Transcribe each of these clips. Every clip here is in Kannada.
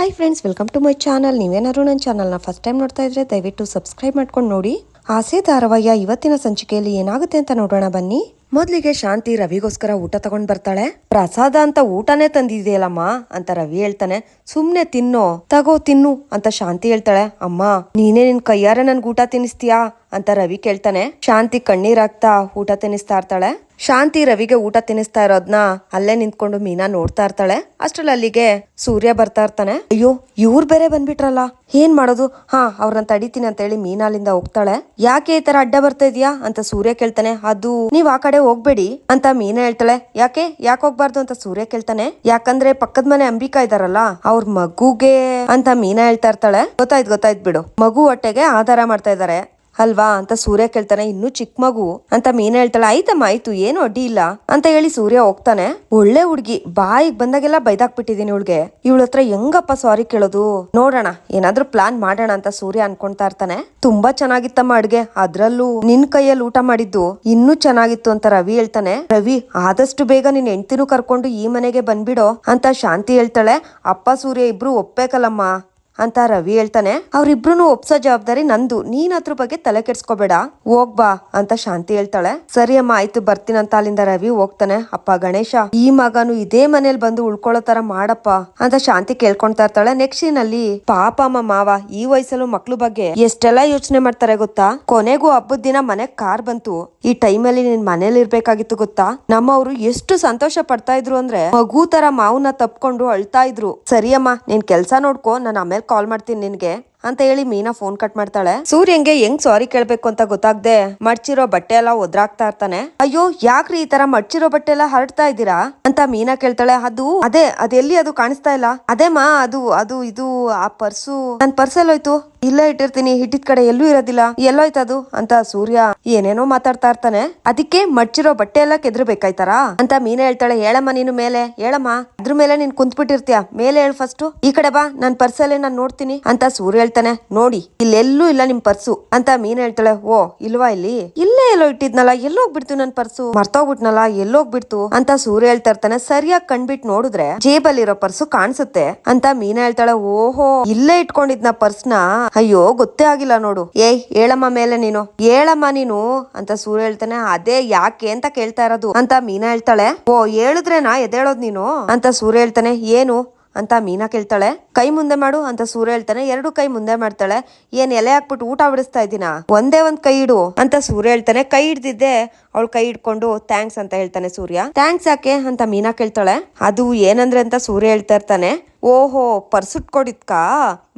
Hi friends welcome to my channel ನೀವೇನಾದ್ರು ನನ್ನ ಚಾನಲ್ನ ಫಸ್ಟ್ ಟೈಮ್ ನೋಡ್ತಾ ಇದ್ರೆ ದಯವಿಟ್ಟು ಸಬ್ಸ್ಕ್ರೈಬ್ ಮಾಡ್ಕೊಂಡು ನೋಡಿ. ಆಸೆ ಧಾರಾವಾಹಿಯ ಇವತ್ತಿನ ಸಂಚಿಕೆಯಲ್ಲಿ ಏನಾಗುತ್ತೆ ಅಂತ ನೋಡೋಣ ಬನ್ನಿ. ಮೊದಲಿಗೆ ಶಾಂತಿ ರವಿಗೋಸ್ಕರ ಊಟ ತಗೊಂಡ್ ಬರ್ತಾಳೆ. ಪ್ರಸಾದ ಅಂತ ಊಟನೇ ತಂದಿದೆಯಲ್ಲಮ್ಮ ಅಂತ ರವಿ ಹೇಳ್ತಾನೆ. ಸುಮ್ನೆ ತಿನ್ನೋ, ತಗೋ ತಿನ್ನು ಅಂತ ಶಾಂತಿ ಹೇಳ್ತಾಳೆ. ಅಮ್ಮ, ನೀನೇ ನಿನ್ ಕೈಯಾರೆ ನನ್ಗೆ ಊಟ ತಿನ್ನಿಸ್ತೀಯಾ ಅಂತ ರವಿ ಕೇಳ್ತಾನೆ. ಶಾಂತಿ ಕಣ್ಣೀರಾಗ್ತಾ ಊಟ ತಿನ್ನಿಸ್ತಾ ಇರ್ತಾಳೆ. ಶಾಂತಿ ರವಿಗೆ ಊಟ ತಿನ್ನಿಸ್ತಾ ಇರೋದ್ನ ಅಲ್ಲೇ ನಿಂತ್ಕೊಂಡು ಮೀನಾ ನೋಡ್ತಾ ಇರ್ತಾಳೆ. ಅಷ್ಟ್ರಲ್ಲಿ ಅಲ್ಲಿಗೆ ಸೂರ್ಯ ಬರ್ತಾ ಇರ್ತಾನೆ. ಅಯ್ಯೋ, ಇವ್ರು ಬೇರೆ ಬಂದ್ಬಿಟ್ರಲ್ಲ. ಏನ್ ಮಾಡೋದು? ಹಾ, ಅವ್ರನ್ನ ತಡಿತೀನಿ ಅಂತ ಹೇಳಿ ಮೀನಾಲಿಂದ ಹೋಗ್ತಾಳೆ. ಯಾಕೆ ಈ ತರ ಅಡ್ಡ ಬರ್ತಾ ಇದೀಯಾ ಅಂತ ಸೂರ್ಯ ಕೇಳ್ತಾನೆ. ಅದು, ನೀವ್ ಆ ಕಡೆ ಹೋಗ್ಬೇಡಿ ಅಂತ ಮೀನಾ ಹೇಳ್ತಾಳೆ. ಯಾಕೆ? ಯಾಕೆ ಹೋಗ್ಬಾರ್ದು ಅಂತ ಸೂರ್ಯ ಕೇಳ್ತಾನೆ. ಯಾಕಂದ್ರೆ ಪಕ್ಕದ ಮನೆ ಅಂಬಿಕಾ ಇದಾರಲ್ಲ ಅವ್ರ ಮಗುಗೆ ಅಂತ ಮೀನಾ ಹೇಳ್ತಾ ಇರ್ತಾಳೆ. ಗೊತ್ತಾಯ್ತು ಗೊತ್ತಾಯ್ತು ಬಿಡು. ಮಗು ಹೊಟ್ಟೆಗೆ ಆಧಾರ ಮಾಡ್ತಾ ಇದಾರೆ. ಅಲ್ವಾ ಅಂತ ಸೂರ್ಯ ಕೇಳ್ತಾನೆ, ಇನ್ನು ಚಿಕ್ಕ ಮಗು. ಅಂತ ಮೀನ ಹೇಳ್ತಾಳೆ, ಆಯ್ತಮ್ಮ, ಆಯ್ತು, ಏನು ಅಡ್ಡಿ ಇಲ್ಲ. ಅಂತ ಹೇಳಿ ಸೂರ್ಯ ಹೋಗ್ತಾನೆ. ಒಳ್ಳೆ ಹುಡ್ಗಿ, ಬಾಯಿಗೆ ಬಂದಾಗೆಲ್ಲ ಬೈದಾಕ್ಬಿಟ್ಟಿದೀನಿ ಇವಳಿಗೆ. ಇವಳ ಹತ್ರ ಹೆಂಗಪ್ಪ ಸಾರಿ ಕೇಳೋದು? ನೋಡೋಣ, ಏನಾದ್ರೂ ಪ್ಲಾನ್ ಮಾಡೋಣ ಅಂತ ಸೂರ್ಯ ಅನ್ಕೊಂತಾ ಇರ್ತಾನೆ. ತುಂಬಾ ಚೆನ್ನಾಗಿತ್ತಮ್ಮ ಅಡ್ಗೆ, ಅದ್ರಲ್ಲೂ ನಿನ್ ಕೈಯಲ್ಲಿ ಊಟ ಮಾಡಿದ್ದು. ಇನ್ನೂ ಚೆನ್ನಾಗಿತ್ತು ಅಂತ ರವಿ ಹೇಳ್ತಾನೆ. ರವಿ, ಆದಷ್ಟು ಬೇಗ ನಿನ್ ಹೆಂಡ್ತಿನೂ ಕರ್ಕೊಂಡು ಈ ಮನೆಗೆ ಬಂದ್ಬಿಡೋ ಅಂತ ಶಾಂತಿ ಹೇಳ್ತಾಳೆ. ಅಪ್ಪ ಸೂರ್ಯ ಇಬ್ರು ಒಪ್ಪೇಕಲ್ಲಮ್ಮ. ಅಂತ ರವಿ ಹೇಳ್ತಾನೆ. ಅವ್ರಿಬ್ರು ಒಪ್ಸೋ ಜವಾಬ್ದಾರಿ ನಂದು. ನೀನ್ ಅದ್ರ ಬಗ್ಗೆ ತಲೆ ಕೆಡ್ಸ್ಕೊಬೇಡ. ಹೋಗ್ಬಾ ಅಂತ ಶಾಂತಿ ಹೇಳ್ತಾಳೆ. ಸರಿ ಅಮ್ಮ, ಆಯ್ತು ಬರ್ತೀನಂತ ಅಲ್ಲಿಂದ ರವಿ ಹೋಗ್ತಾನೆ. ಅಪ್ಪ ಗಣೇಶ, ಈ ಮಗನು ಇದೇ ಮನೇಲಿ ಬಂದು ಉಳ್ಕೊಳ್ಳೋ ತರ ಮಾಡಪ್ಪ ಅಂತ ಶಾಂತಿ ಕೇಳ್ಕೊಂತಾ ಇರ್ತಾಳೆ. ನೆಕ್ಸ್ಟ್ನಲ್ಲಿ ಪಾಪ ಅಮ್ಮ ಮಾವ, ಈ ವಯಸ್ಸಲ್ಲೂ ಮಕ್ಳು ಬಗ್ಗೆ ಎಷ್ಟೆಲ್ಲ ಯೋಚನೆ ಮಾಡ್ತಾರೆ ಗೊತ್ತಾ? ಕೊನೆಗೂ ಹಬ್ಬದ ದಿನ ಮನೆಗ್ ಕಾರ್ ಬಂತು. ಈ ಟೈಮಲ್ಲಿ ನಿನ್ ಮನೇಲಿ ಇರ್ಬೇಕಾಗಿತ್ತು ಗೊತ್ತಾ? ನಮ್ಮವ್ರು ಎಷ್ಟು ಸಂತೋಷ ಪಡ್ತಾ ಇದ್ರು ಅಂದ್ರೆ ಮಗು ತರ ಮಾವನ್ನ ತಪ್ಕೊಂಡು ಅಳ್ತಾ ಇದ್ರು. ಸರಿಯಮ್ಮ ನೀನ್ ಕೆಲ್ಸ ನೋಡ್ಕೊ, ನಾನು ಆಮೇಲೆ ಕಾಲ್ ಮಾಡ್ತೀನಿ ನಿನ್ಗೆ. ಅಂತ ಹೇಳಿ ಮೀನಾ ಫೋನ್ ಕಟ್ ಮಾಡ್ತಾಳೆ. ಸೂರ್ಯಂಗೆ ಹೆಂಗ್ ಸಾರಿ ಕೇಳ್ಬೇಕು ಅಂತ ಗೊತ್ತಾಗ್ದೆ ಮಡ್ಚಿರೋ ಬಟ್ಟೆ ಎಲ್ಲ ಒದ್ರಾಗ್ತಾ ಇರ್ತಾನೆ. ಅಯ್ಯೋ, ಯಾಕ್ರಿ ಈ ತರ ಮಡ್ಚಿರೋ ಬಟ್ಟೆ ಎಲ್ಲ ಹರಡ್ತಾ ಇದ್ದೀರಾ? ಅಂತ ಮೀನಾ ಕೇಳ್ತಾಳೆ. ಅದು, ಅದೇ ಅದೆಲ್ಲಿ ಅದು ಕಾಣಿಸ್ತಾ ಇಲ್ಲ. ಅದೇ ಮಾ, ಅದು ಅದು, ಇದು, ಆ ಪರ್ಸು. ನನ್ ಪರ್ಸ್ ಎಲ್ಲೋಯ್ತು ಇಲ್ಲೇ ಇಟ್ಟಿರ್ತೀನಿ, ಹಿಟ್ಟಿದ ಕಡೆ ಎಲ್ಲೂ ಇರೋದಿಲ್ಲ. ಎಲ್ಲೋಯ್ತದು ಅಂತ ಸೂರ್ಯ ಏನೇನೋ ಮಾತಾಡ್ತಾ ಇರ್ತಾನೆ. ಅದಕ್ಕೆ ಮಡ್ಚಿರೋ ಬಟ್ಟೆ ಎಲ್ಲ ಕೆದ್ರಬೇಕಾಯ್ತಾರಾ? ಅಂತ ಮೀನಾ ಹೇಳ್ತಾಳೆ. ಹೇಳಮ್ಮ ನೀನು ಮೇಲೆ. ಹೇಳಮ್ಮ, ಅದ್ರ ಮೇಲೆ ನೀನ್ ಕುಂತ್ಬಿಟ್ಟಿರ್ತೀಯ. ಮೇಲೆ ಹೇಳ ಫಸ್ಟ್ ಈ ಕಡೆ ಬಾ, ನನ್ ಪರ್ಸಲ್ಲೇ ನಾನ್ ನೋಡ್ತೀನಿ ಅಂತ ಸೂರ್ಯ ಹೇಳ್ತಾನೆ, ನೋಡಿ, ಇಲ್ಲೆಲ್ಲೂ ಇಲ್ಲ ನಿಮ್ ಪರ್ಸು, ಅಂತ ಮೀನ್ ಹೇಳ್ತಾಳೆ, ಓ, ಇಲ್ವಾ ಇಲ್ಲಿ? ಇಲ್ಲೇ ಎಲ್ಲೋ ಇಟ್ಟಿದ್ನಲ್ಲ, ಎಲ್ಲೋಗ್ಬಿಡ್ತು ನನ್ ಪರ್ಸು. ಮರ್ತೋಗ್ಬಿಟ್ನಲ್ಲ, ಎಲ್ಲೋಗ್ಬಿಡ್ತು, ಅಂತ ಸೂರ್ಯ ಹೇಳ್ತಾ ಇರ್ತಾನೆ, ಸರಿಯಾಗಿ ಕಣ್ಬಿಟ್ ನೋಡಿದ್ರೆ ಜೇಬಲ್ಲಿರೋ ಪರ್ಸು ಕಾಣಿಸುತ್ತೆ, ಅಂತ ಮೀನಾ ಹೇಳ್ತಾಳೆ, ಓಹೋ, ಇಲ್ಲೇ ಇಟ್ಕೊಂಡಿದ್ನ ಪರ್ಸ್ನ? ಅಯ್ಯೋ, ಗೊತ್ತೇ ಆಗಿಲ್ಲ ನೋಡು. ಏಯ್, ಹೇಳಮ್ಮ ಮೇಲೆ ನೀನು. ಹೇಳಮ್ಮ ನೀನು, ಅಂತ ಸೂರ್ಯ ಹೇಳ್ತಾನೆ, ಅದೇ ಯಾಕೆ ಅಂತ ಕೇಳ್ತಾ ಇರೋದು, ಅಂತ ಮೀನಾ ಹೇಳ್ತಾಳೆ, ಓ, ಹೇಳಿದ್ರೇನಾ ಎದೇಳೋದ್ ನೀನು? ಅಂತ ಸೂರ್ಯ ಹೇಳ್ತಾನೆ, ಏನು? ಅಂತ ಮೀನಾ ಕೇಳ್ತಾಳೆ. ಕೈ ಮುಂದೆ ಮಾಡು ಅಂತ ಸೂರ್ಯ ಹೇಳ್ತಾನೆ. ಎರಡು ಕೈ ಮುಂದೆ ಮಾಡ್ತಾಳೆ. ಏನ್ ಎಲೆ ಹಾಕ್ಬಿಟ್ಟು ಊಟ ಬಿಡಿಸ್ತಾ ಇದ್ದೀನಾ? ಒಂದೇ ಒಂದ್ ಕೈ ಇಡು ಅಂತ ಸೂರ್ಯ ಹೇಳ್ತಾನೆ. ಕೈ ಹಿಡ್ದಿದ್ದೆ ಅವಳು ಕೈ ಹಿಡ್ಕೊಂಡು ಥ್ಯಾಂಕ್ಸ್ ಅಂತ ಹೇಳ್ತಾನೆ ಸೂರ್ಯ. ಥ್ಯಾಂಕ್ಸ್ ಯಾಕೆ? ಅಂತ ಮೀನಾ ಕೇಳ್ತಾಳೆ. ಅದು ಏನಂದ್ರೆ ಅಂತ ಸೂರ್ಯ ಹೇಳ್ತಾ ಇರ್ತಾನೆ. ಓಹೋ ಪರ್ಸ್ ಕೊಡಿತ್ಕಾ?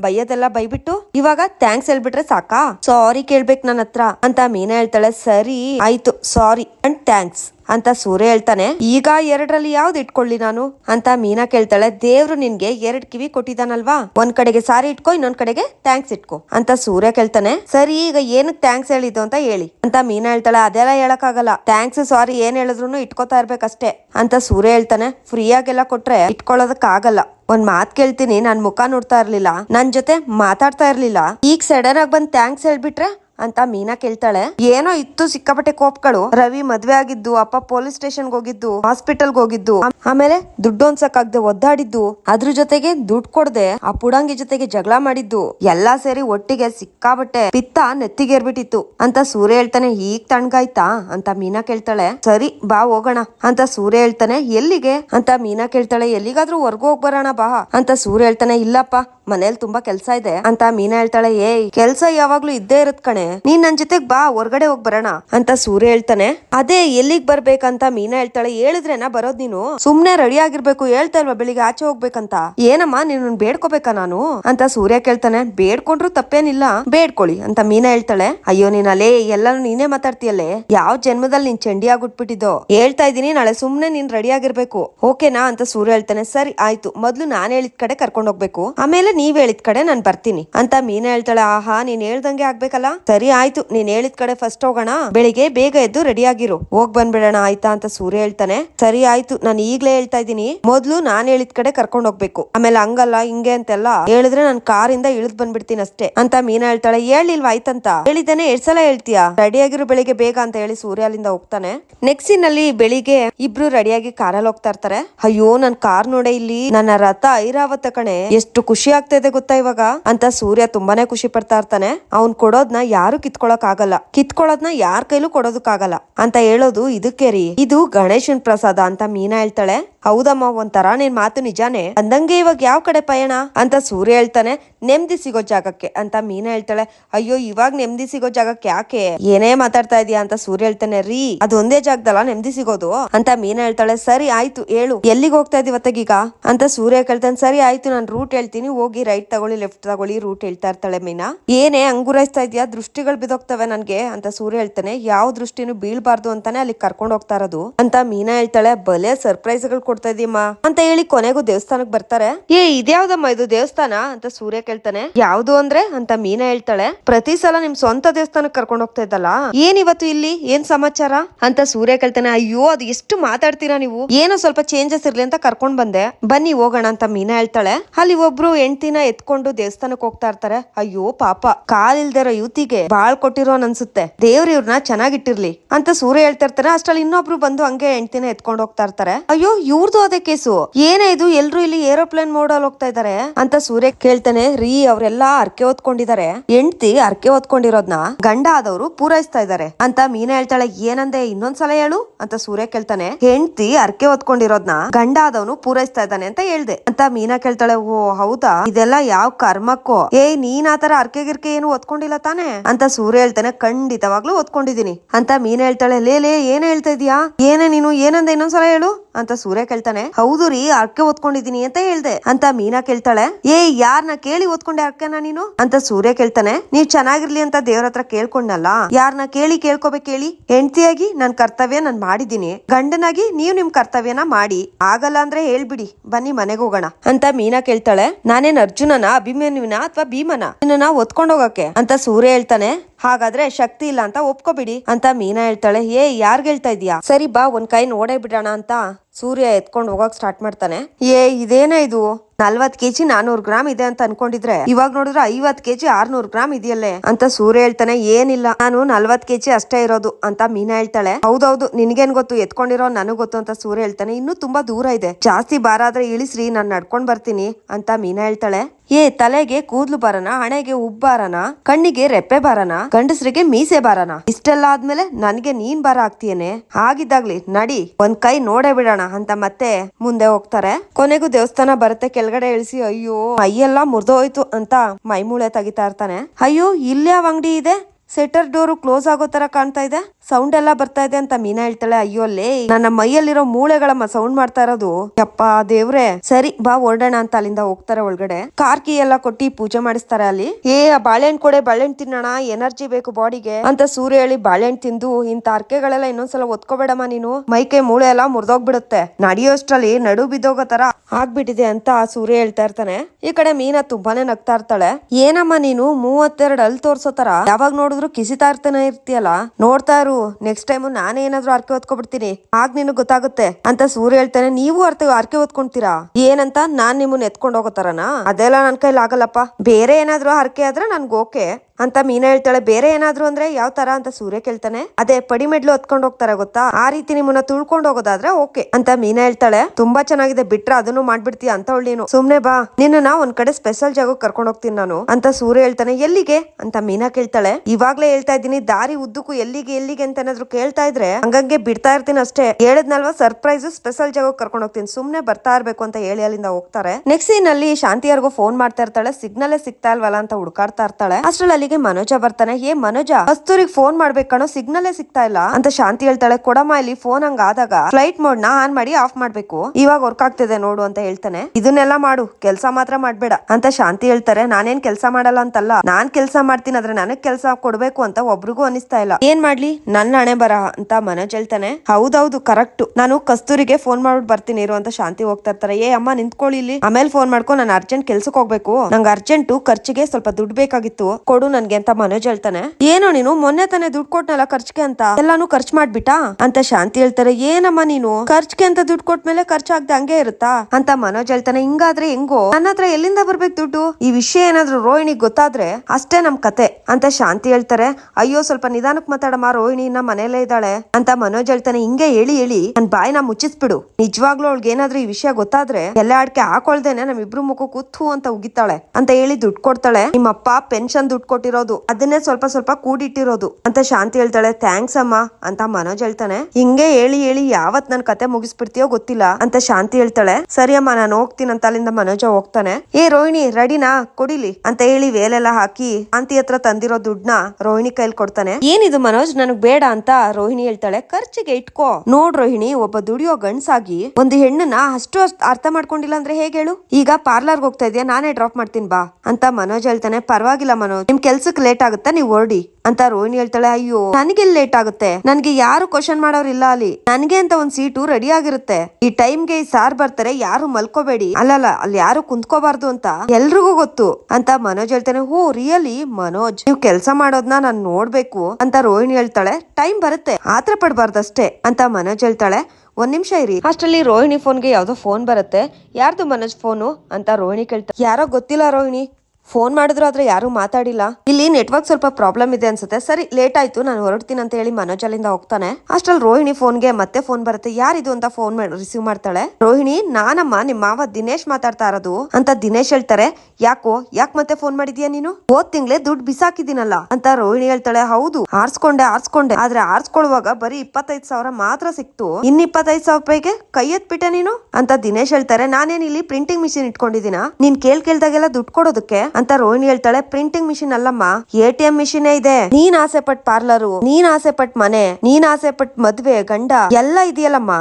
ಬೈಯೋದೆಲ್ಲ ಬೈಬಿಟ್ಟು? ಇವಾಗ ಥ್ಯಾಂಕ್ಸ್ ಹೇಳ್ಬಿಟ್ರೆ ಸಾಕಾ? ಸಾರಿ ಕೇಳ್ಬೇಕು ನನ್ನ ಹತ್ರ. ಅಂತ ಮೀನಾ ಹೇಳ್ತಾಳೆ. ಸರಿ, ಆಯ್ತು. ಸಾರಿ ಅಂಡ್ ಥ್ಯಾಂಕ್ಸ್ ಅಂತ ಸೂರ್ಯ ಹೇಳ್ತಾನೆ. ಈಗ ಎರಡರಲ್ಲಿ ಯಾವ್ದು ಇಟ್ಕೊಳ್ಳಿ ನಾನು? ಅಂತ ಮೀನಾ ಕೇಳ್ತಾಳೆ. ದೇವ್ರು ನಿನ್ಗೆ ಎರಡ್ ಕಿವಿ ಕೊಟ್ಟಿದಾನಲ್ವಾ? ಒಂದ್ ಕಡೆಗೆ ಸಾರಿ ಇಟ್ಕೋ, ಇನ್ನೊಂದ್ ಕಡೆಗೆ ಥ್ಯಾಂಕ್ಸ್ ಇಟ್ಕೋ. ಅಂತ ಸೂರ್ಯ ಕೇಳ್ತಾನೆ. ಸರಿ, ಈಗ ಏನಕ್ ಥ್ಯಾಂಕ್ಸ್ ಹೇಳಿದ್ದು ಅಂತ ಹೇಳಿ. ಅಂತ ಮೀನಾ ಹೇಳ್ತಾಳೆ. ಅದೆಲ್ಲ ಹೇಳಕ್ಕಾಗಲ್ಲ. ಥ್ಯಾಂಕ್ಸ್ ಸಾರಿ ಏನ್ ಹೇಳಿದ್ರು ಇಟ್ಕೋತಾ ಇರ್ಬೇಕಷ್ಟೇ. ಅಂತ ಸೂರ್ಯ ಹೇಳ್ತಾನೆ. ಫ್ರೀಯಾಗೆಲ್ಲ ಕೊಟ್ರೆ ಇಟ್ಕೊಳ್ಳೋದಕ್ ಆಗಲ್ಲ ಒಂದ್ ಮಾತ್ ಕೇಳ್ತೀನಿ. ನಾನ್ ಮುಖ ನೋಡ್ತಾ ಇರ್ಲಿಲ್ಲ. ನನ್ ಜೊತೆ ಮಾತಾಡ್ತಾ ಇರ್ಲಿಲ್ಲ. ಈಗ ಸಡನ್ ಆಗಿ ಬಂದ್ ಥ್ಯಾಂಕ್ಸ್ ಹೇಳ್ಬಿಟ್ರೆ ಅಂತ ಮೀನಾ ಕೇಳ್ತಾಳೆ. ಏನೋ ಇತ್ತು ಸಿಕ್ಕಾಪಟ್ಟೆ ಕೋಪ್ಗಳು. ರವಿ ಮದ್ವೆ ಆಗಿದ್ದು, ಅಪ್ಪ ಪೊಲೀಸ್ ಸ್ಟೇಷನ್ ಹೋಗಿದ್ದು ಹಾಸ್ಪಿಟಲ್ ಹೋಗಿದ್ದು, ಆಮ್- ಆಮೇಲೆ ದುಡ್ಡು ಆಗದೆ ಒದ್ದಾಡಿದ್ದು, ಅದ್ರ ಜೊತೆಗೆ ದುಡ್ಡು ಕೊಡದೆ, ಆ ಪುಡಂಗಿ ಜೊತೆಗೆ ಜಗಳ ಮಾಡಿದ್ದು, ಎಲ್ಲಾ ಸೇರಿ ಒಟ್ಟಿಗೆ ಸಿಕ್ಕಾಬಟ್ಟೆ ಪಿತ್ತ ನೆತ್ತಿಗೇರ್ಬಿಟ್ಟಿತ್ತು ಅಂತ ಸೂರ್ಯ ಹೇಳ್ತಾನೆ ಈಗ ತಣ್ಗಾಯ್ತಾ? ಅಂತ ಮೀನಾ ಕೇಳ್ತಾಳೆ. ಸರಿ, ಬಾ, ಹೋಗೋಣ. ಅಂತ ಸೂರ್ಯ ಹೇಳ್ತಾನೆ, ಎಲ್ಲಿಗೆ? ಅಂತ ಮೀನಾ ಕೇಳ್ತಾಳೆ, ಎಲ್ಲಿಗಾದ್ರೂ ಹೊರ್ಗ್ ಹೋಗ್ ಬರೋಣ ಬಾ. ಅಂತ ಸೂರ್ಯ ಹೇಳ್ತಾನೆ, ಇಲ್ಲಪ್ಪ, ಮನೇಲಿ ತುಂಬಾ ಕೆಲ್ಸ ಇದೆ. ಅಂತ ಮೀನಾ ಹೇಳ್ತಾಳೆ, ಏಯ್, ಕೆಲ್ಸ ಯಾವಾಗ್ಲೂ ಇದ್ದೇ ಇರತ್ ಕಣೆ. ನೀನ್ ನನ್ ಜೊತೆಗ್ ಬಾ, ಹೊರ್ಗಡೆ ಹೋಗ್ ಬರೋಣ ಅಂತ ಸೂರ್ಯ ಹೇಳ್ತಾನೆ. ಅದೇ ಎಲ್ಲಿಗ್ ಬರ್ಬೇಕಂತ ಮೀನಾ ಹೇಳ್ತಾಳೆ. ಹೇಳಿದ್ರೇನಾ ಬರೋದ್ ನೀನು? ಸುಮ್ನೆ ರೆಡಿ ಆಗಿರ್ಬೇಕು ಹೇಳ್ತಾ ಇಲ್ವಾ ಬೆಳಿಗ್ಗೆ ಆಚೆ ಹೋಗ್ಬೇಕಂತ? ಏನಮ್ಮ ನೀನು ಬೇಡ್ಕೋಬೇಕಾ ನಾನು? ಅಂತ ಸೂರ್ಯ ಕೇಳ್ತಾನೆ. ಬೇಡ್ಕೊಂಡ್ರು ತಪ್ಪೇನಿಲ್ಲ ಬೇಡ್ಕೊಳ್ಳಿ ಅಂತ ಮೀನಾ ಹೇಳ್ತಾಳೆ. ಅಯ್ಯೋ ನೀನ್ ಅಲೇ ಎಲ್ಲಾನು ನೀನೇ ಮಾತಾಡ್ತೀಯಲ್ಲೇ? ಯಾವ ಜನ್ಮದಲ್ಲಿ ನೀನ್ ಚಂಡಿ ಆಗ್ಬಿಟ್ಬಿಟ್ಟಿದ್ದೋ? ಹೇಳ್ತಾ ಇದೀನಿ, ನಾಳೆ ಸುಮ್ನೆ ನೀನ್ ರೆಡಿ ಆಗಿರ್ಬೇಕು. ಓಕೆನಾ? ಅಂತ ಸೂರ್ಯ ಹೇಳ್ತಾನೆ. ಸರಿ, ಆಯ್ತು. ಮೊದ್ಲು ನಾನ್ ಹೇಳಿದ ಕಡೆ ಕರ್ಕೊಂಡ್ ಹೋಗ್ಬೇಕು. ಆಮೇಲೆ ನೀವ್ ಹೇಳಿದ ಕಡೆ ನಾನ್ ಬರ್ತೀನಿ ಅಂತ ಮೀನಾ ಹೇಳ್ತಾಳೆ. ಆಹಾ, ನೀನ್ ಹೇಳ್ದಂಗೆ ಆಗ್ಬೇಕಲ್ಲ? ಸರಿ ಆಯ್ತು, ನೀನ್ ಹೇಳಿದ ಕಡೆ ಫಸ್ಟ್ ಹೋಗೋಣ. ಬೆಳಿಗ್ಗೆ ಬೇಗ ಎದ್ದು ರೆಡಿ ಆಗಿರು ಹೋಗ್ ಬಂದ್ಬಿಡೋಣ, ಆಯ್ತಾ ಅಂತ ಸೂರ್ಯ ಹೇಳ್ತಾನೆ. ಸರಿ ಆಯ್ತು, ನಾನು ಈಗ್ಲೇ ಹೇಳ್ತಾ ಇದ್ದೀನಿ. ಮೊದ್ಲು ನಾನ್ ಹೇಳಿದ ಕಡೆ ಕರ್ಕೊಂಡ್ ಹೋಗ್ಬೇಕು. ಆಮೇಲೆ ಹಂಗಲ್ಲ, ಹಿಂಗೆ ಅಂತೆಲ್ಲ. ಹೇಳಿದ್ರೆ ನಾನ್ ಕಾರಿಂದ ಇಳಿದ್ ಬಂದ್ಬಿಡ್ತೀನಿ ಅಷ್ಟೇ. ಅಂತ ಮೀನಾ ಹೇಳ್ತಾಳೆ. ಹೇಳಿಲ್ವಾ ಆಯ್ತಂತ? ಹೇಳಿದ್ದೇನೆ, ಎರಡ್ ಸಲ ಹೇಳ್ತೀಯಾ? ರೆಡಿ ಆಗಿರೋ ಬೆಳಿಗ್ಗೆ ಬೇಗ ಅಂತ ಹೇಳಿ ಸೂರ್ಯ ಅಲ್ಲಿಂದ ಹೋಗ್ತಾನೆ. ನೆಕ್ಸ್ಟ್ ಅಲ್ಲಿ ಬೆಳಿಗ್ಗೆ ಇಬ್ರು ರೆಡಿಯಾಗಿ ಕಾರಲ್ಲಿ ಹೋಗ್ತಾ ಇರ್ತಾರೆ. ಅಯ್ಯೋ, ನನ್ ಕಾರ್ ನೋಡೆ ಇಲ್ಲಿ. ನನ್ನ ರಥ ಐರಾವತ ಕಣೆ. ಎಷ್ಟು ಖುಷಿ ಆಗ್ತಾ ಇದೆ ಗೊತ್ತಾ ಇವಾಗ? ಅಂತ ಸೂರ್ಯ ತುಂಬಾನೇ ಖುಷಿ ಪಡ್ತಾ ಇರ್ತಾನೆ. ಅವ್ನ್ ಕೊಡೋದ್ನ ಯಾರು ಕಿತ್ಕೊಳಕ್ ಆಗಲ್ಲ ಕಿತ್ಕೊಳ್ಳೋದ್ನ ಯಾರ ಕೈಲೂ ಕೊಡೋದಕ್ಕಾಗಲ್ಲ. ಅಂತ ಹೇಳೋದು ಇದಕ್ಕೆ ರೀ ಇದು ಗಣೇಶನ್ ಪ್ರಸಾದ ಅಂತ ಮೀನಾ ಹೇಳ್ತಾಳೆ. ಹೌದಮ್ಮ, ಒಂಥರ ನಿನ್ ಮಾತು ನಿಜಾನೇ? ಅಂದಂಗೆ ಇವಾಗ ಯಾವ ಕಡೆ ಪಯಣ? ಅಂತ ಸೂರ್ಯ ಹೇಳ್ತಾನೆ. ನೆಮ್ಮದಿ ಸಿಗೋ ಜಾಗಕ್ಕೆ ಅಂತ ಮೀನಾ ಹೇಳ್ತಾಳೆ. ಅಯ್ಯೋ, ಇವಾಗ ನೆಮ್ಮದಿ ಸಿಗೋ ಜಾಗಕ್ಕೆ ಯಾಕೆ? ಏನೇ ಮಾತಾಡ್ತಾ ಇದೀಯಾ ಅಂತ ಸೂರ್ಯ ಹೇಳ್ತಾನೆ. ರೀ ಅದೊಂದೇ ಜಾಗದಲ್ಲ ನೆಮ್ಮದಿ ಸಿಗೋದು ಅಂತ ಮೀನಾ ಹೇಳ್ತಾಳೆ. ಸರಿ, ಆಯ್ತು, ಹೇಳು. ಎಲ್ಲಿಗೆ ಹೋಗ್ತಾ ಇದೀವತ್ತಗೀಗ ಅಂತ ಸೂರ್ಯ ಕೇಳ್ತಾನೆ. ಸರಿ, ಆಯ್ತು, ನಾನು ರೂಟ್ ಹೇಳ್ತೀನಿ. ಹೋಗಿ ರೈಟ್ ತಗೊಳ್ಳಿ ಲೆಫ್ಟ್ ತಗೊಳ್ಳಿ ರೂಟ್ ಹೇಳ್ತಾ ಇರ್ತಾಳೆ ಮೀನಾ. ಏನೇ ಅಂಗುರೈಸ್ತಾ ಇದೀಯಾ? ದೃಷ್ಟಿಗಳು ಬಿದೋಗ್ತವೆ ನನ್ಗೆ, ಅಂತ ಸೂರ್ಯ ಹೇಳ್ತಾನೆ. ಯಾವ ದೃಷ್ಟಿನೂ ಬೀಳ್ಬಾರ್ದು ಅಂತಾನೆ ಅಲ್ಲಿ ಕರ್ಕೊಂಡು ಹೋಗ್ತಾ ಇರೋದು ಅಂತ ಮೀನಾ ಹೇಳ್ತಾಳೆ. ಬಲೆ ಸರ್ಪ್ರೈಸ್ಗಳು ಕೊಡ್ತಾ ಇದೀಮ್ಮ ಅಂತ ಹೇಳಿ ಕೊನೆಗೂ ದೇವಸ್ಥಾನಕ್ ಬರ್ತಾರೆ. ಏ, ಇದ್ಯಾವ್ದಮ್ಮ ಇದು ದೇವಸ್ಥಾನ? ಅಂತ ಸೂರ್ಯ ಕೇಳ್ತಾನೆ. ಯಾವ್ದು ಅಂದ್ರೆ? ಅಂತ ಮೀನಾ ಹೇಳ್ತಾಳೆ. ಪ್ರತಿ ಸಲ ನಿಮ್ ಸ್ವಂತ ದೇವಸ್ಥಾನಕ್ ಕರ್ಕೊಂಡ್ ಹೋಗ್ತಾ ಇದ್ದಲ್ಲ? ಏನ್ ಇವತ್ತು ಇಲ್ಲಿ? ಏನ್ ಸಮಾಚಾರ? ಅಂತ ಸೂರ್ಯ ಕೇಳ್ತಾನೆ. ಅಯ್ಯೋ, ಅದು ಎಷ್ಟು ಮಾತಾಡ್ತೀರಾ ನೀವು? ಏನೋ ಸ್ವಲ್ಪ ಚೇಂಜಸ್ ಇರ್ಲಿ ಅಂತ ಕರ್ಕೊಂಡ್ ಬಂದೆ. ಬನ್ನಿ ಹೋಗೋಣ ಅಂತ ಮೀನಾ ಹೇಳ್ತಾಳೆ. ಅಲ್ಲಿ ಒಬ್ರು ಹೆಂಡ್ತಿನ ಎತ್ಕೊಂಡು ದೇವಸ್ಥಾನಕ್ ಹೋಗ್ತಾ ಇರ್ತಾರೆ. ಅಯ್ಯೋ, ಪಾಪ. ಕಾಲಿಲ್ದಿರೋ ಯುವತಿಗೆ ಬಾಳ್ ಕೊಟ್ಟಿರೋ ಅನ್ಸುತ್ತೆ. ದೇವ್ರ ಇವ್ರನ್ನ ಚೆನ್ನಾಗಿಟ್ಟಿರ್ಲಿ ಅಂತ ಸೂರ್ಯ ಹೇಳ್ತಾ ಇರ್ತಾರೆ ಅಷ್ಟ್ರಲ್ಲಿ ಇನ್ನೊಬ್ರು ಬಂದು ಹಂಗೆ ಹೆಂಡ್ತಿನ ಎತ್ಕೊಂಡು ಹೋಗ್ತಾ ಇರ್ತಾರೆ. ಅಯ್ಯೋ ಇವ್ರದ್ದು ಅದೇ ಕೇಸು. ಏನೇ ಇದು, ಎಲ್ರು ಇಲ್ಲಿ ಏರೋಪ್ಲೇನ್ ಮೋಡಲ್ ಹೋಗ್ತಾ ಇದಾರೆ. ಅಂತ ಸೂರ್ಯ ಕೇಳ್ತಾನೆ, ರೀ, ಅವ್ರೆಲ್ಲಾ ಅರ್ಕೆ ಹೊತ್ಕೊಂಡಿದ್ದಾರೆ ಹೆಂಡ್ತಿ ಅರ್ಕೆ ಹೊತ್ಕೊಂಡಿರೋದ್ನ ಗಂಡ ಆದವರು ಪೂರೈಸ್ತಾ ಇದಾರೆ. ಅಂತ ಮೀನಾ ಹೇಳ್ತಾಳೆ, ಏನಂದೆ ಇನ್ನೊಂದ್ಸಲ ಹೇಳು, ಅಂತ ಸೂರ್ಯ ಕೇಳ್ತಾನೆ. ಹೆಂಡ್ತಿ ಅರ್ಕೆ ಹೊತ್ಕೊಂಡಿರೋದ್ನ ಗಂಡ ಆದವನು ಪೂರೈಸ್ತಾ ಇದ್ದಾನೆ ಅಂತ ಹೇಳ್ದೆ. ಅಂತ ಮೀನಾ ಕೇಳ್ತಾಳೆ, ಓ, ಹೌದಾ? ಇದೆಲ್ಲ ಯಾವ ಕರ್ಮಕ್ಕೋ? ಏ, ನೀನ್ ಆತರ ಅರ್ಕೆ ಗಿರ್ಕೆ ಏನು ಒತ್ಕೊಂಡಿಲ್ಲ ತಾನೆ? ಅಂತ ಸೂರ್ಯ ಹೇಳ್ತಾನೆ, ಖಂಡಿತವಾಗ್ಲೂ ಒತ್ಕೊಂಡಿದೀನಿ ಅಂತ ಮೀನಾ ಹೇಳ್ತಾಳೆ, ಲೇ ಲೇ, ಏನ್ ಹೇಳ್ತಾ ಇದೀಯಾ? ಏನೇ ನೀನು, ಏನಂದ ಇನ್ನೊಂದ್ಸಲ ಹೇಳು. ಅಂತ ಸೂರ್ಯ ಕೇಳ್ತಾನೆ. ಹೌದು ರೀ, ಅರ್ಕೆ ಓದ್ಕೊಂಡಿದೀನಿ ಅಂತ ಹೇಳ್ದೆ. ಅಂತ ಮೀನಾ ಕೇಳ್ತಾಳೆ. ಏ ಯಾರನ್ನ ಕೇಳಿ ಓದ್ಕೊಂಡೆ ಅರ್ಕೆನ ನೀನು? ಅಂತ ಸೂರ್ಯ ಕೇಳ್ತಾನೆ. ನೀವ್ ಚೆನ್ನಾಗಿರ್ಲಿ ಅಂತ ದೇವ್ರ ಹತ್ರ ಕೇಳ್ಕೊಂಡಲ್ಲ ಯಾರನ್ನ ಕೇಳಿ ಕೇಳ್ಕೊಬೇಕು ಹೇಳಿ ಹೆಂಡತಿಯಾಗಿ ನನ್ ಕರ್ತವ್ಯ ನಾನ್ ಮಾಡಿದೀನಿ ಗಂಡನಾಗಿ ನೀವ್ ನಿಮ್ ಕರ್ತವ್ಯನ ಮಾಡಿ. ಆಗಲ್ಲ ಅಂದ್ರೆ ಹೇಳ್ಬಿಡಿ. ಬನ್ನಿ ಮನೆಗೆ ಹೋಗೋಣ. ಅಂತ ಮೀನಾ ಕೇಳ್ತಾಳೆ. ನಾನೇನ್ ಅರ್ಜುನನ ಅಭಿಮನ್ಯುವಿನ ಅಥವಾ ಭೀಮನ? ನಿನ್ನ ಓದ್ಕೊಂಡೋಗಕ್ಕೆ ಅಂತ ಸೂರ್ಯ ಹೇಳ್ತಾನೆ. ಹಾಗಾದ್ರೆ ಶಕ್ತಿ ಇಲ್ಲ ಅಂತ ಒಪ್ಕೋಬಿಡಿ ಅಂತ ಮೀನಾ ಹೇಳ್ತಾಳೆ. ಏ, ಯಾರ್ಗ್ ಹೇಳ್ತಾ ಇದೀಯಾ ಸರಿ ಬಾ, ಒಂದ್ ಕೈ ನೋಡೇ ಬಿಡೋಣ ಅಂತ ಸೂರ್ಯ ಎತ್ಕೊಂಡು ಹೋಗಕ್ ಸ್ಟಾರ್ಟ್ ಮಾಡ್ತಾನೆ. ಏ, ಇದೇನ ಇದು? ನಲ್ವತ್ ಕೆಜಿ ನಾನೂರು ಗ್ರಾಮ್ ಇದೆ ಅಂತ ಅನ್ಕೊಂಡಿದ್ರೆ, ಇವಾಗ ನೋಡಿದ್ರೆ ಐವತ್ ಕೆಜಿ ಆರ್ನೂರ್ ಗ್ರಾಮ್ ಇದೆಯಲ್ಲೇ ಅಂತ ಸೂರ್ಯ ಹೇಳ್ತಾನೆ, ಏನಿಲ್ಲ. ನಾನು ನಲ್ವತ್ ಕೆಜಿ ಅಷ್ಟೇ ಇರೋದು ಅಂತ ಮೀನಾ ಹೇಳ್ತಾಳೆ. ಹೌದೌದು, ನಿನ್ಗೇನ್ ಗೊತ್ತು, ಎತ್ಕೊಂಡಿರೋ ನನಗ್ ಗೊತ್ತು ಅಂತ ಸೂರ್ಯ ಹೇಳ್ತಾನೆ, ಇನ್ನು ತುಂಬಾ ದೂರ ಇದೆ. ಜಾಸ್ತಿ ಭಾರ ಆದ್ರೆ ಇಳಿಸ್ರಿ ನಾನ್ ನಡ್ಕೊಂಡ್ ಬರ್ತೀನಿ ಅಂತ ಮೀನಾ ಹೇಳ್ತಾಳೆ. ಏ, ತಲೆಗೆ ಕೂದ್ಲು ಬಾರನ, ಹಣೆಗೆ ಉಬ್ಬಾರನ ಕಣ್ಣಿಗೆ ರೆಪ್ಪೆ ಬಾರನ, ಗಂಡಸರಿಗೆ ಮೀಸೆ ಬಾರನ? ಇಷ್ಟೆಲ್ಲ ಆದ್ಮೇಲೆ ನನ್ಗೆ ನೀನ್ ಬಾರ ಆಗ್ತೀಯೇನೆ? ಹಾಗಿದ್ದಾಗ್ಲಿ ನಡಿ, ಒಂದ್ ಕೈ ನೋಡೇ ಬಿಡೋಣ ಅಂತ ಮತ್ತೆ ಮುಂದೆ ಹೋಗ್ತಾರೆ. ಕೊನೆಗೂ ದೇವಸ್ಥಾನ ಬರುತ್ತೆ ಕೆಳಗಡೆ. ಇಳಿಸಿ ಅಯ್ಯೋ ಮೈಯೆಲ್ಲಾ ಮುರಿದೋಯ್ತು ಅಂತ ಮೈಮೂಳೆ ತೆಗಿತಾ ಇರ್ತಾನೆ. ಅಯ್ಯೋ ಇಲ್ಯಾವ ಅಂಗಡಿ ಇದೆ? ಸೆಟರ್ ಡೋರು ಕ್ಲೋಸ್ ಆಗೋ ತರ ಕಾಣ್ತಾ ಇದೆ. ಸೌಂಡ್ ಎಲ್ಲ ಬರ್ತಾ ಇದೆ ಅಂತ ಮೀನಾ ಹೇಳ್ತಾಳೆ. ಅಯ್ಯೋ, ಲೇ, ನನ್ನ ಮೈಯಲ್ಲಿರೋ ಮೂಳೆಗಳಮ್ಮ ಸೌಂಡ್ ಮಾಡ್ತಾ ಇರೋದು. ಯಪ್ಪ, ದೇವ್ರೆ. ಸರಿ, ಬಾ, ಹೊರಡೋಣ ಅಂತ ಅಲ್ಲಿಂದ ಹೋಗ್ತಾರೆ ಒಳಗಡೆ. ಕಾರ್ ಕೀ ಎಲ್ಲ ಕೊಟ್ಟಿ ಪೂಜೆ ಮಾಡಿಸ್ತಾರೆ ಅಲ್ಲಿ. ಏ ಬಾಳೆಹಣ್ಣು ಕೊಡೆ, ಬಾಳೆಹಣ್ಣು ತಿನ್ನೋಣ. ಎನರ್ಜಿ ಬೇಕು ಬಾಡಿಗೆ ಅಂತ ಸೂರ್ಯ ಹೇಳಿ ಬಾಳೆಹಣ್ಣು ತಿಂದು ಇಂತ ಅರ್ಕೆಗಳೆಲ್ಲ ಇನ್ನೊಂದ್ಸಲ ಒತ್ಕೋಬೇಡಮ್ಮ ನೀನು. ಮೈಕೈ ಮೂಳೆ ಎಲ್ಲ ಮುರಿದೋಗ್ಬಿಡುತ್ತೆ. ನಡೆಯೋಷ್ಟ್ರಲ್ಲಿ ನಡು ಬಿದ್ದೋಗೋ ತರ ಆಗ್ಬಿಟ್ಟಿದೆ ಅಂತ ಸೂರ್ಯ ಹೇಳ್ತಾ ಇರ್ತಾನೆ. ಈ ಕಡೆ ಮೀನಾ ತುಂಬಾನೇ ನಗ್ತಾ ಇರ್ತಾಳೆ. ಏನಮ್ಮ ನೀನು? ಮೂವತ್ತೆರಡು ಅಲ್ಲಿ ತೋರ್ಸೋ ತರ. ಯಾವಾಗ ನೋಡಿದ್ರು ಕಿಸಿತಾ ಇರ್ತಾನೆ ಇರ್ತೀಯಲ್ಲ, ನೋಡ್ತಾ ಇರು. ನೆಕ್ಸ್ಟ್ ಟೈಮ್ ನಾನೇ ಏನಾದ್ರೂ ಅರ್ಕೆ ಹೊತ್ಕೊಬಿಡ್ತೀನಿ. ಆಗ ನಿನಗ್ ಗೊತ್ತಾಗುತ್ತೆ ಅಂತ ಸೂರ್ಯ ಹೇಳ್ತಾನೆ. ನೀವು ಅರ್ಥ ಅರ್ಕೆ ಹೊತ್ಕೊಂತೀರಾ ಏನಂತ ನಾನ್ ನಿಮ್ಮನ್ನ ಎತ್ಕೊಂಡ್ ಹೋಗೋ ತರನಾ? ಅದೆಲ್ಲ ನನ್ ಕೈಲಿ ಆಗಲ್ಲಪ್ಪ ಬೇರೆ ಏನಾದ್ರೂ ಹರಕೆ ಆದ್ರೆ ನನ್ಗೆ ಓಕೆ ಅಂತ ಮೀನಾ ಹೇಳ್ತಾಳೆ, ಬೇರೆ ಏನಾದ್ರು ಅಂದ್ರೆ ಯಾವ ತರ ಅಂತ ಸೂರ್ಯ ಕೇಳ್ತಾನೆ. ಅದೇ ಪಡಿ ಮೆಡ್ಲು ಹೊತ್ಕೊಂಡ್ ಹೋಗ್ತಾರೆ ಗೊತ್ತಾ? ಆ ರೀತಿ ನಿಮ್ಮನ್ನ ತುಳ್ಕೊಂಡು ಹೋಗೋದಾದ್ರೆ ಓಕೆ ಅಂತ ಮೀನಾ ಹೇಳ್ತಾಳೆ. ತುಂಬಾ ಚೆನ್ನಾಗಿದೆ, ಬಿಟ್ರೆ ಅದನ್ನು ಮಾಡ್ಬಿಡ್ತೀಯ ಅಂತ ನೀನು. ಸುಮ್ನೆ ಬಾ ನಿನ್ನ ಒಂದ್ ಕಡೆ ಸ್ಪೆಷಲ್ ಜಾಗಕ್ಕೆ ಕರ್ಕೊಂಡು ಹೋಗ್ತೀನಿ ನಾನು ಅಂತ ಸೂರ್ಯ ಹೇಳ್ತಾನೆ. ಎಲ್ಲಿಗೆ? ಅಂತ ಮೀನಾ ಕೇಳ್ತಾಳೆ. ಇವಾಗ್ಲೇ ಹೇಳ್ತಾ ಇದ್ದೀನಿ, ದಾರಿ ಉದ್ದಕ್ಕೂ ಎಲ್ಲಿಗೆ ಎಲ್ಲಿಗೆ ಅಂತ ಏನಾದ್ರು ಕೇಳ್ತಾ ಇದ್ರೆ ಹಂಗಂಗೆ ಬಿಡ್ತಾ ಇರ್ತೀನಿ ಅಷ್ಟೇ. ಹೇಳದ್ನಲ್ವಾ ಸರ್ಪ್ರೈಸ್ ಸ್ಪೆಷಲ್ ಜಾಗಕ್ಕೆ ಕರ್ಕೊಂಡು ಹೋಗ್ತೀನಿ. ಸುಮ್ನೆ ಬರ್ತಾ ಇರ್ಬೇಕು ಅಂತ ಹೇಳಿ ಅಲ್ಲಿಂದ ಹೋಗ್ತಾರೆ. ನೆಕ್ಸ್ಟ್ ಸೀನ್ ಅಲ್ಲಿ ಶಾಂತಿಯರ್ಗೂ ಫೋನ್ ಮಾಡ್ತಾ ಇರ್ತಾಳೆ. ಸಿಗ್ನಲ್ ಸಿಗ್ತಾ ಇಲ್ವಲ್ಲ ಅಂತ ಹುಡುಕಾಡ್ತಾ ಇರ್ತಾಳೆ. ಅಷ್ಟ್ರಲ್ಲಿ ಅಲ್ಲಿಗೆ ಮನೋಜ ಬರ್ತಾನೆ ಏ ಮನೋಜ, ಕಸ್ತೂರಿಗೆ ಫೋನ್ ಮಾಡ್ಬೇಕಣೋ ಸಿಗ್ನಲ್ ಸಿಗ್ತಾ ಇಲ್ಲ ಅಂತ ಶಾಂತಿ ಹೇಳ್ತಾಳೆ. ಕೊಡಮ್ಮ, ಇಲ್ಲಿ ಫೋನ್ ಹಂಗ ಆದಾಗ ಫ್ಲೈಟ್ ಮೋಡ್ನ ಆನ್ ಮಾಡಿ ಆಫ್ ಮಾಡ್ಬೇಕು. ಇವಾಗ ವರ್ಕ್ ಆಗ್ತಿದೆ ನೋಡು ಅಂತ ಹೇಳ್ತಾನೆ. ಇದನ್ನೆಲ್ಲ ಮಾಡು, ಕೆಲಸ ಮಾತ್ರ ಮಾಡ್ಬೇಡ ಅಂತ ಶಾಂತಿ ಹೇಳ್ತಾರೆ. ನಾನೇನ್ ಕೆಲಸ ಮಾಡಲ್ಲ ಅಂತಲ್ಲ, ನಾನ್ ಕೆಲಸ ಮಾಡ್ತೀನಿ, ಆದ್ರೆ ನನಗ್ ಕೆಲಸ ಕೊಡ್ಬೇಕು ಅಂತ ಒಬ್ರಿಗೂ ಅನಿಸ್ತಾ ಇಲ್ಲ. ಏನ್ ಮಾಡ್ಲಿ, ನನ್ನ ಹಣೆ ಬರ ಅಂತ ಮನೋಜ್ ಹೇಳ್ತಾನೆ. ಹೌದೌದು ಕರೆಕ್ಟ್ ನಾನು ಕಸ್ತೂರಿಗೆ ಫೋನ್ ಮಾಡ್ಬಿಟ್ಟು ಬರ್ತೀನಿ ಇರು ಅಂತ ಶಾಂತಿ ಹೋಗ್ತಾ ಇರ್ತಾರೆ. ಏ ಅಮ್ಮ, ನಿಂತ್ಕೊಳ್ಳಿ ಇಲ್ಲಿ. ಆಮೇಲೆ ಫೋನ್ ಮಾಡ್ಕೊ, ನಾನು ಅರ್ಜೆಂಟ್ ಕೆಲ್ಸಕ್ಕೆ ಹೋಗ್ಬೇಕು. ನಂಗೆ ಅರ್ಜೆಂಟ್ ಖರ್ಚಿಗೆ ಸ್ವಲ್ಪ ದುಡ್ಡು ಬೇಕಾಗಿತ್ತು. ಕೊಡು ನನ್ಗೆ ಅಂತ ಮನೋಜ್ ಹೇಳ್ತಾನೆ. ಏನು ನೀನು? ಮೊನ್ನೆ ತಾನೇ ದುಡ್ಡು ಕೊಟ್ನಲ್ಲ ಖರ್ಚಿಗೆ ಅಂತ? ಎಲ್ಲಾನು ಖರ್ಚು ಮಾಡ್ಬಿಟ್ಟಾ? ಅಂತ ಶಾಂತಿ ಹೇಳ್ತಾರೆ. ಏನಮ್ಮ ನೀನು? ಖರ್ಚಿಗೆ ಅಂತ ದುಡ್ಡು ಕೊಟ್ಮೇಲೆ ಖರ್ಚಾಗ್ದೆ ಹಂಗೆ ಇರುತ್ತಾ? ಅಂತ ಮನೋಜ್ ಹೇಳ್ತಾನೆ. ಹಿಂಗಾದ್ರೆ ಹೆಂಗೋ? ನನ್ನ ಹತ್ರ ಎಲ್ಲಿಂದ ಬರ್ಬೇಕು ದುಡ್ಡು? ಈ ವಿಷಯ ಏನಾದ್ರೂ ರೋಹಿಣಿ ಗೊತ್ತಾದ್ರೆ ಅಷ್ಟೇ ನಮ್ ಕತೆ. ಅಂತ ಶಾಂತಿ ಹೇಳ್ತಾರೆ. ಅಯ್ಯೋ, ಸ್ವಲ್ಪ ನಿಧಾನಕ್ ಮಾತಾಡಮ್ಮ, ರೋಹಿಣಿ ನಮ್ಮ ಮನೇಲೇ ಇದ್ದಾಳೆ. ಅಂತ ಮನೋಜ್ ಹೇಳ್ತಾನೆ. ಹಿಂಗೆ ಹೇಳಿ ಹೇಳಿ. ನನ್ ಬಾಯಿನ ಮುಚ್ಚಿಸ್ಬಿಡು. ನಿಜವಾಗ್ಲೂ ಅವಳಿಗೆ ಏನಾದ್ರೂ ಈ ವಿಷಯ ಗೊತ್ತಾದ್ರೆ ಎಲ್ಲ ಅಡ್ಕೆ ಹಾಕೊಳ್ದೇನೆ ನಮ್ ಇಬ್ರು ಮುಖ ಕೂತು ಅಂತ ಉಗಿತಾಳೆ. ಅಂತ ಹೇಳಿ ದುಡ್ಡು ಕೊಡ್ತಾಳೆ. ನಿಮ್ಮಪ್ಪ ಪೆನ್ಷನ್ ದುಡ್ಡು ಕೊಟ್ಟಿರೋದು. ಅದನ್ನೇ ಸ್ವಲ್ಪ ಸ್ವಲ್ಪ ಕೂಡಿಟ್ಟಿರೋದು. ಅಂತ ಶಾಂತಿ ಹೇಳ್ತಾಳೆ, ಥ್ಯಾಂಕ್ಸ್ ಅಮ್ಮ ಅಂತ ಮನೋಜ್ ಹೇಳ್ತಾನೆ. ಹಿಂಗೆ ಹೇಳಿ ಹೇಳಿ ಯಾವತ್ ನನ್ ಕತೆ ಮುಗಿಸ್ಬಿಡ್ತೀಯೋ ಗೊತ್ತಿಲ್ಲ ಅಂತ ಶಾಂತಿ ಹೇಳ್ತಾಳೆ. ಸರಿ ಅಮ್ಮ, ನಾನು ಹೋಗ್ತೀನಿ ಅಂತ ಅಲ್ಲಿಂದ ಮನೋಜ ಹೋಗ್ತಾನೆ. ಏ, ರೋಹಿಣಿ, ರೆಡಿನಾ? ಕೊಡಿಲಿ ಅಂತ ಹೇಳಿ ವೇಲೆಲ್ಲ ಹಾಕಿ ಶಾಂತಿ ಹತ್ರ ತಂದಿರೋ ದುಡ್ನ ರೋಹಿಣಿ ಕೈಲಿ ಕೊಡ್ತಾನೆ. ಏನಿದು ಮನೋಜ್? ನನಗ್ ಬೇಡ ಅಂತ ರೋಹಿಣಿ ಹೇಳ್ತಾಳೆ. ಖರ್ಚಿಗೆ ಇಟ್ಕೋ. ನೋಡ್ ರೋಹಿಣಿ, ಒಬ್ಬ ದುಡಿಯೋ ಗಂಡ್ಸಾಗಿ ಒಂದು ಹೆಣ್ಣನ್ನ ಅಷ್ಟು ಅಷ್ಟ್ ಅರ್ಥ ಮಾಡ್ಕೊಂಡಿಲ್ಲ ಅಂದ್ರೆ ಹೇಗೆ ಹೇಳು? ಈಗ ಪಾರ್ಲರ್ಗೆ ಹೋಗ್ತಾ ಇದೆಯಾ? ನಾನೇ ಡ್ರಾಪ್ ಮಾಡ್ತೀನಿ ಬಾ ಅಂತ ಮನೋಜ್ ಹೇಳ್ತಾನೆ. ಪರವಾಗಿಲ್ಲ ಮನೋಜ್. ನಿಮ್ ಕೆಲ್ಸಕ್ಕೆ ಲೇಟ್ ಆಗುತ್ತೆ, ನೀವು ಹೊರಡಿ ಅಂತ ರೋಹಿಣಿ ಹೇಳ್ತಾಳೆ. ಅಯ್ಯೋ, ನನಗೆಲ್ಲಿ ಲೇಟ್ ಆಗುತ್ತೆ? ನನ್ಗೆ ಯಾರು ಕ್ವಶನ್ ಮಾಡೋರಿಲ್ಲ ಅಲ್ಲಿ. ನನ್ಗೆ ಅಂತ ಒಂದ್ ಸೀಟು ರೆಡಿ ಆಗಿರುತ್ತೆ. ಈ ಟೈಮ್ಗೆ ಈ ಸಾರ್ ಬರ್ತಾರೆ, ಯಾರು ಮಲ್ಕೋಬೇಡಿ. ಅಲ್ಲಲ್ಲ, ಅಲ್ಲಿ ಯಾರು ಕುಂತ್ಕೋಬಾರ್ದು ಅಂತ ಎಲ್ರಿಗೂ ಗೊತ್ತು ಅಂತ ಮನೋಜ್ ಹೇಳ್ತಾನೆ. ಹೋ ರಿಯಲಿ ಮನೋಜ್, ನೀವು ಕೆಲಸ ಮಾಡೋದ್ನ ನಾನ್ ನೋಡ್ಬೇಕು ಅಂತ ರೋಹಿಣಿ ಹೇಳ್ತಾಳೆ. ಟೈಮ್ ಬರುತ್ತೆ, ಆತರ ಪಡ್ಬಾರ್ದಷ್ಟೇ ಅಂತ ಮನೋಜ್ ಹೇಳ್ತಾಳೆ. ಒಂದ್ ನಿಮಿಷ ಇರಿ. ಅಷ್ಟರಲ್ಲಿ ರೋಹಿಣಿ ಫೋನ್ಗೆ ಯಾವ್ದೋ ಫೋನ್ ಬರುತ್ತೆ. ಯಾರ್ದು ಮನೋಜ್ ಫೋನು ಅಂತ ರೋಹಿಣಿ ಕೇಳ್ತಾರೆ ಯಾರೋ ಗೊತ್ತಿಲ್ಲ ರೋಹಿಣಿ. ಫೋನ್ ಮಾಡಿದ್ರು ಆದ್ರೆ ಯಾರು ಮಾತಾಡಿಲ್ಲ. ಇಲ್ಲಿ ನೆಟ್ವರ್ಕ್ ಸ್ವಲ್ಪ ಪ್ರಾಬ್ಲಮ್ ಇದೆ ಅನ್ಸುತ್ತೆ. ಸರಿ, ಲೇಟ್ ಆಯ್ತು. ನಾನು ಹೊರಡ್ತೀನಿ ಅಂತ ಹೇಳಿ ಮನೋಜ್ ಅಲ್ಲಿಂದ ಹೋಗ್ತಾನೆ. ಅಷ್ಟ್ರಲ್ಲಿ ರೋಹಿಣಿ ಫೋನ್ಗೆ ಮತ್ತೆ ಫೋನ್ ಬರುತ್ತೆ. ಯಾರಿದು ಅಂತ ಫೋನ್ ರಿಸೀವ್ ಮಾಡ್ತಾಳೆ. ರೋಹಿಣಿ, ನಾನಮ್ಮ, ನಿಮ್ ಮಾವ ದಿನೇಶ್ ಮಾತಾಡ್ತಾ ಇರೋದು ಅಂತ ದಿನೇಶ್ ಹೇಳ್ತಾರೆ. ಯಾಕೋ, ಯಾಕೆ ಮತ್ತೆ ಫೋನ್ ಮಾಡಿದ್ಯಾ ನೀನು? ಹೋದ್ ತಿಂಗ್ಳೆ ದುಡ್ಡು ಬಿಸಾಕಿದೀನಲ್ಲ ಅಂತ ರೋಹಿಣಿ ಹೇಳ್ತಾಳೆ. ಹೌದು, ಆರ್ಸ್ಕೊಂಡೆ ಆರ್ಸ್ಕೊಂಡೆ. ಆದ್ರೆ ಆರ್ಸ್ಕೊಳ್ಳುವಾಗ ಬರೀ ಇಪ್ಪತ್ತೈದು ಸಾವಿರ ಮಾತ್ರ ಸಿಕ್ತು. ಇನ್ ಇಪ್ಪತ್ತೈದ್ ಸಾವಿರ ರೂಪಾಯಿಗೆ ಕೈ ಎತ್ಬಿಟ್ಟೆ ನೀನು? ಅಂತ ದಿನೇಶ್ ಹೇಳ್ತಾರೆ. ನಾನೇನ್ ಇಲ್ಲಿ ಪ್ರಿಂಟಿಂಗ್ ಮಿಷಿನ್ ಇಟ್ಕೊಂಡಿದ್ದೀನ? ನೀನ್ ಕೇಳ್ ಕೇಳ್ದಾಗೆಲ್ಲ ದುಡ್ಡು ಕೊಡೋದಕ್ಕೆ? ಅಂತ ರೋಹಿಣಿ ಹೇಳ್ತಾಳೆ. ಪ್ರಿಂಟಿಂಗ್ ಮಿಷಿನ್ ಅಲ್ಲಮ್ಮ ಎ ಟಿ ಎಂ ಮಿಷಿನ್ ಇದೆ. ನೀನ್ ಆಸೆ ಪಟ್ ಪಾರ್ಲರು ನೀನ್ ಆಸೆ ಪಟ್ ಮನೆ, ನೀನ್ ಆಸೆ ಪಟ್ ಮದ್ವೆ, ಗಂಡ, ಎಲ್ಲ ಇದೆಯಲ್ಲಮ್ಮ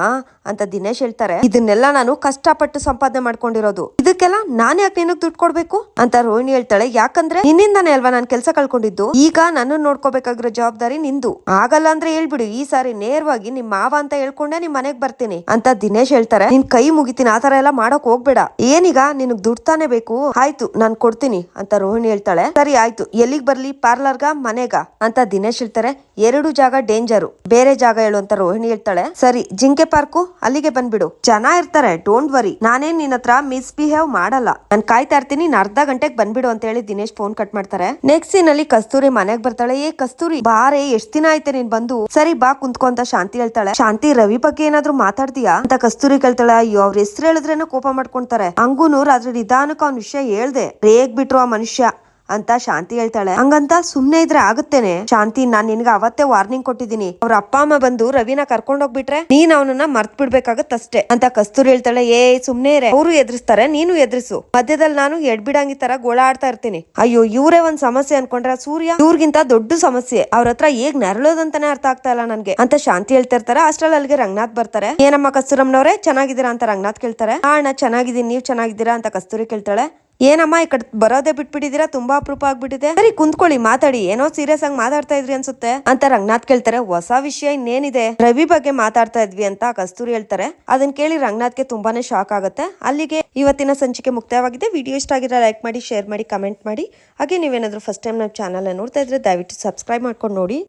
ಅಂತ ದಿನೇಶ್ ಹೇಳ್ತಾರೆ. ಇದನ್ನೆಲ್ಲ ನಾನು ಕಷ್ಟಪಟ್ಟು ಸಂಪಾದನೆ ಮಾಡ್ಕೊಂಡಿರೋದು. ಇದಕ್ಕೆಲ್ಲ ನಾನ್ ಯಾಕೆ ನಿನಗ್ ದುಡ್ಡು ಕೊಡ್ಬೇಕು? ಅಂತ ರೋಹಿಣಿ ಹೇಳ್ತಾಳೆ. ಯಾಕಂದ್ರೆ ನಿನ್ನಿಂದಾನೇ ಅಲ್ವಾ ನಾನ್ ಕೆಲಸ ಕಳ್ಕೊಂಡಿದ್ದು? ಈಗ ನನ್ನ ನೋಡ್ಕೋಬೇಕಾಗಿರೋ ಜವಾಬ್ದಾರಿ ನಿಂದು. ಆಗಲ್ಲ ಅಂದ್ರೆ ಹೇಳ್ಬಿಡು. ಈ ಸಾರಿ ನೇರವಾಗಿ ನಿಮ್ ಮಾವ ಅಂತ ಹೇಳ್ಕೊಂಡೆ ನಿಮ್ ಮನೆಗ್ ಬರ್ತೀನಿ ಅಂತ ದಿನೇಶ್ ಹೇಳ್ತಾರೆ. ನಿನ್ ಕೈ ಮುಗಿತೀನಿ. ಆತರ ಎಲ್ಲ ಮಾಡೋಕ್ ಹೋಗ್ಬೇಡ. ಏನೀಗ ನಿನಗ್ ದುಡ್ತಾನೆ ತಾನೇ ಬೇಕು. ಆಯ್ತು, ನಾನ್ ಕೊಡ್ತೀನಿ. ಅಂತ ರೋಹಿಣಿ ಹೇಳ್ತಾಳೆ. ಸರಿ ಆಯ್ತು, ಎಲ್ಲಿಗ್ ಬರ್ಲಿ? ಪಾರ್ಲರ್ಗ? ಮನೆಗ? ಅಂತ ದಿನೇಶ್ ಹೇಳ್ತಾರೆ. ಎರಡು ಜಾಗ ಡೇಂಜರು, ಬೇರೆ ಜಾಗ ಹೇಳು ಅಂತ ರೋಹಿಣಿ ಹೇಳ್ತಾಳೆ. ಸರಿ, ಜಿಂಕೆ ಪಾರ್ಕು, ಅಲ್ಲಿಗೆ ಬಂದ್ಬಿಡು. ಜನ ಇರ್ತಾರೆ, ಡೋಂಟ್ ವರಿ. ನಾನೇನ್ ನಿನ್ನ ಹತ್ರ ಮಿಸ್ಬಿಹೇವ್ ಮಾಡಲ್ಲ. ನಾನ್ ಕಾಯ್ತಾ ಇರ್ತೀನಿ ಅರ್ಧ ಗಂಟೆಗೆ ಬಂದ್ಬಿಡು ಅಂತ ಹೇಳಿ ದಿನೇಶ್ ಫೋನ್ ಕಟ್ ಮಾಡ್ತಾರೆ. ನೆಕ್ಸ್ಟ್ ಸೀನ್ ಅಲ್ಲಿ ಕಸ್ತೂರಿ ಮನೆಗ್ ಬರ್ತಾಳೆ. ಏ ಕಸ್ತೂರಿ, ಬಾರೆ, ಎಷ್ಟ್ ದಿನ ಆಯ್ತೆ ನೀನ್ ಬಂದು? ಸರಿ, ಬಾ ಕುಂತ್ಕೊ ಅಂತ ಶಾಂತಿ ಹೇಳ್ತಾಳೆ. ಶಾಂತಿ, ರವಿ ಬಗ್ಗೆ ಏನಾದ್ರು ಮಾತಾಡ್ತೀಯಾ? ಅಂತ ಕಸ್ತೂರಿ ಕೇಳ್ತಾಳೆ. ಅಯ್ಯೋ, ಅವ್ರ ಹೆಸರು ಹೇಳಿದ್ರೇನೋ ಕೋಪ ಮಾಡ್ಕೊಂತಾರೆ. ಹಂಗೂನು ರಾತ್ರಿ ನಿಧಾನಕ್ಕೆ ಅವ್ನ ವಿಷಯ ಹೇಳ್ದೆ. ರೇಗ್ ಬಿಟ್ರು ಆ ಮನುಷ್ಯ ಅಂತ ಶಾಂತಿ ಹೇಳ್ತಾಳೆ. ಹಂಗಂತ ಸುಮ್ನೆ ಇದ್ರೆ ಆಗುತ್ತೇನೆ? ಶಾಂತಿ, ನಾನ್ ನಿನ್ಗೆ ಅವತ್ತೇ ವಾರ್ನಿಂಗ್ ಕೊಟ್ಟಿದ್ದೀನಿ. ಅವ್ರ ಅಪ್ಪ, ಅಮ್ಮ ಬಂದು ರವಿನ ಕರ್ಕೊಂಡ್ ಹೋಗ್ಬಿಟ್ರೆ ನೀನ್ ಅವನನ್ನ ಮರ್ತ್ ಬಿಡ್ಬೇಕಾಗತ್ತಷ್ಟೇ ಅಂತ ಕಸ್ತೂರಿ ಹೇಳ್ತಾಳೆ. ಏ, ಸುಮ್ನೆ ಇರೆ. ಅವರು ಎದುರಿಸ್ತಾರೆ, ನೀನು ಎದುರಿಸು. ಮಧ್ಯದಲ್ಲಿ ನಾನು ಎಡ್ಬಿಡಂಗಿ ತರ ಗೋಳ ಆಡ್ತಾ ಇರ್ತೀನಿ. ಅಯ್ಯೋ, ಇವ್ರೇ ಒಂದ್ ಸಮಸ್ಯೆ ಅನ್ಕೊಂಡ್ರೆ ಸೂರ್ಯ ಇವ್ರಿಗಿಂತ ದೊಡ್ಡ ಸಮಸ್ಯೆ. ಅವ್ರ ಹತ್ರ ಹೇಗ್ ನೆರಳೋದಂತಾನೆ ಅರ್ಥ ಆಗ್ತಾ ಇಲ್ಲ ನನ್ಗೆ ಅಂತ ಶಾಂತಿ ಹೇಳ್ತಾ ಇರ್ತಾರೆ. ಅಷ್ಟ್ರಲ್ಲಿ ಅಲ್ಲಿಗೆ ರಂಗನಾಥ್ ಬರ್ತಾರೆ. ಏನಮ್ಮ ಕಸ್ತೂರಮ್ನವ್ರೆ ಚೆನ್ನಾಗಿದ್ದೀರಾ ಅಂತ ರಂಗನಾಥ್ ಕೇಳ್ತಾರೆ. ಆ, ಅಣ್ಣ, ಚೆನ್ನಾಗಿದ್ದೀನಿ, ನೀವ್ ಚೆನ್ನಾಗಿದ್ದೀರಾ ಅಂತ ಕಸ್ತೂರಿ ಕೇಳ್ತಾಳೆ. ಏನಮ್ಮ ಈ ಕಡೆ ಬರೋದೇ ಬಿಟ್ಬಿಟ್ಟಿದೀರಾ ತುಂಬಾ ಅಪರೂಪ ಆಗ್ಬಿಟ್ಟಿದೆ. ಸರಿ, ಕುಂತ್ಕೊಳ್ಳಿ, ಮಾತಾಡಿ. ಏನೋ ಸೀರಿಯಸ್ ಆಗಿ ಮಾತಾಡ್ತಾ ಇದ್ರಿ ಅನ್ಸುತ್ತೆ. ಅಂತ ರಂಗನಾಥ್ ಕೇಳ್ತಾರೆ, ಹೊಸ ವಿಷಯ ಇನ್ನೇನಿದೆ? ರವಿ ಬಗ್ಗೆ ಮಾತಾಡ್ತಾ ಇದ್ವಿ ಅಂತ ಕಸ್ತೂರಿ ಹೇಳ್ತಾರೆ. ಅದನ್ನ ಕೇಳಿ ರಂಗನಾಥ್ಗೆ ತುಂಬಾನೇ ಶಾಕ್ ಆಗುತ್ತೆ. ಅಲ್ಲಿಗೆ ಇವತ್ತಿನ ಸಂಚಿಕೆ ಮುಕ್ತಾಯವಾಗಿದೆ ವಿಡಿಯೋ ಇಷ್ಟ ಆಗಿದ್ರೆ ಲೈಕ್ ಮಾಡಿ ಶೇರ್ ಮಾಡಿ ಕಮೆಂಟ್ ಮಾಡಿ. ಹಾಗೆ ನೀವೇನಾದ್ರೂ ಫಸ್ಟ್ ಟೈಮ್ ನಮ್ಮ ಚಾನಲ್ ನೋಡ್ತಾ ಇದ್ರೆ ದಯವಿಟ್ಟು ಸಬ್ಸ್ಕ್ರೈಬ್ ಮಾಡ್ಕೊಂಡು ನೋಡಿ.